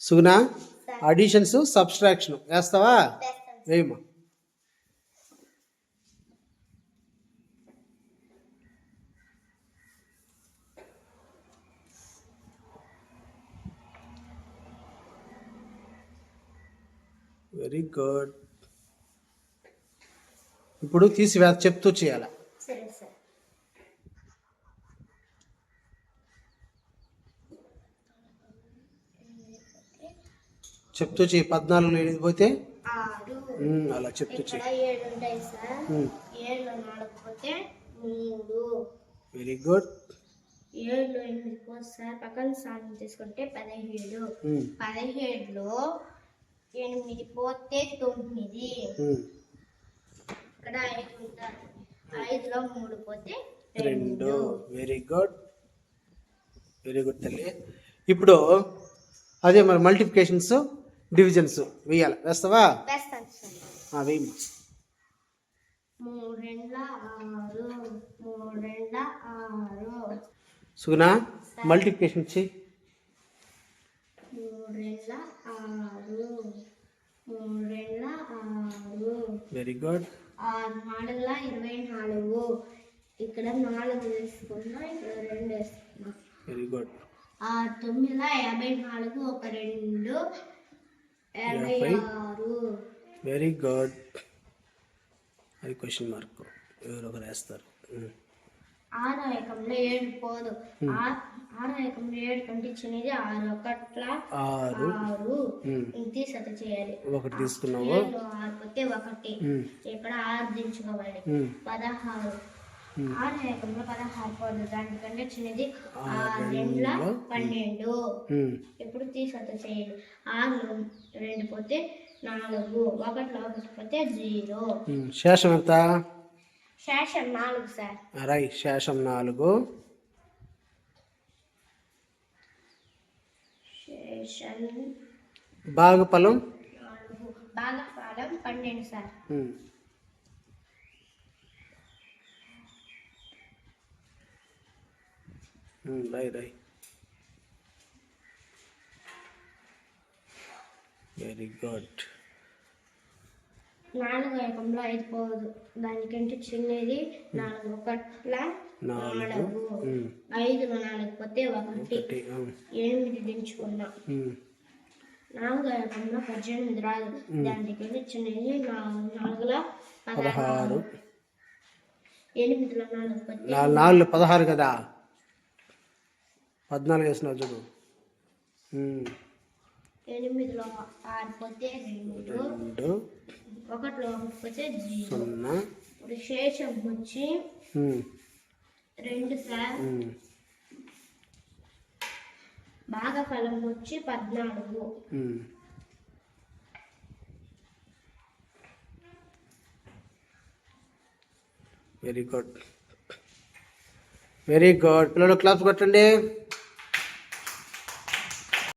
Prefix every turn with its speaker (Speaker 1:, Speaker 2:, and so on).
Speaker 1: Suguna? Additions subtraction వేస్తావా? వేయమ్మా. Very good ఇప్పుడు తీసి చెప్తూ చేయాలి
Speaker 2: సరే సార్
Speaker 1: చెప్తూ చేయి పద్నాలుగు ఎనిమిది పోతే? అలా చెప్తూ
Speaker 2: ఏడు
Speaker 1: వెరీ గుడ్
Speaker 2: ఏడులో ఎనిమిది పోతే సార్ పక్కన స్థానం తీసుకుంటే పదిహేడు. పదిహేడులో ఎనిమిది పోతే తొమ్మిది. ఇక్కడ ఐదు ఉంటారు ఐదులో మూడు పోతే
Speaker 1: రెండు. వెరీ గుడ్ వెరీ గుడ్ తల్లి. ఇప్పుడు అదే మరి మల్టిప్లికేషన్స్ డివిజన్స్ వేయాలి. వేస్తావా? వేయమ్మా సుగునా మల్టిప్లికేషన్ చెయ్యి. వెరీ గుడ్
Speaker 2: నాలుగుల ఇరవై నాలుగు. ఇక్కడ నాలుగు వేసుకున్నా ఇక్కడ రెండు వేసుకున్నా.
Speaker 1: వెరీ గుడ్
Speaker 2: ఆరు తొమ్మిదిల యాభై నాలుగు ఒక రెండు. ఆరు.
Speaker 1: వెరీ గుడ్ అది క్వశ్చన్ మార్క్ ఎవరు ఒకరు వేస్తారు. ఉమ్,
Speaker 2: ఆరో ఏకంలో ఏడు పోదు. ఆ- ఆరో ఏకంలో ఏడు కంటే చిన్నది ఆరు. ఒకట్ల
Speaker 1: ఆరు.
Speaker 2: ఆరు.
Speaker 1: ఉమ్,
Speaker 2: ఇది సత చేయాలి.
Speaker 1: ఒకటి తీసుకున్నావు?
Speaker 2: ఏడులో ఆరు పోతే ఒకటి. ఇక్కడ ఆరు దించుకోవాలి. పదహారు. ఆరు ఏకంలో పదహారు పోదు దానికంటే చిన్నది
Speaker 1: ఆరు
Speaker 2: ఆరు రెండుల
Speaker 1: రెండుల
Speaker 2: పన్నెండు. ఇప్పుడు చేయాలి ఆరులో రెండు పోతే నాలుగు. ఒకటిలో ఒకటి పోతే జీరో.
Speaker 1: శేషం ఎంత?
Speaker 2: శేషం నాలుగు సార్.
Speaker 1: రై శేషం నాలుగు.
Speaker 2: శేషం
Speaker 1: భాగఫలం
Speaker 2: నాలుగు. భాగఫలం పన్నెండు sir.
Speaker 1: Um. Um, right right very good
Speaker 2: నాలుగు ఏకంలో ఐదు పోదు. దానికంటే చిన్నది నాలుగు ఒకట్ల
Speaker 1: నాలుగు. ఉమ్,
Speaker 2: ఐదులో నాలుగు పోతే ఒకటి. ఎనిమిది దించుకున్నా.
Speaker 1: ఉమ్,
Speaker 2: నాలుగు ఏకంలో పద్దెనిమిది రాదు. దానికంటే చిన్నది నాలుగు నాలుగులో
Speaker 1: పదహారు.
Speaker 2: ఎనిమిదిలో నాలుగు
Speaker 1: నాలుగు పదహారు కదా? పద్నాలుగు వేసినావు చూడు.
Speaker 2: ఎనిమిదిలో ఆరు పోతే రెండు. ఒకటిలో ఒకటి పోతే
Speaker 1: సున్నా.
Speaker 2: ఇప్పుడు శేషం వచ్చి రెండు సార్.
Speaker 1: ఉమ్,
Speaker 2: భాగఫలం వచ్చి పద్నాలుగు.
Speaker 1: Very good. Very good. పిల్లలు క్లాస్ కొట్టండి.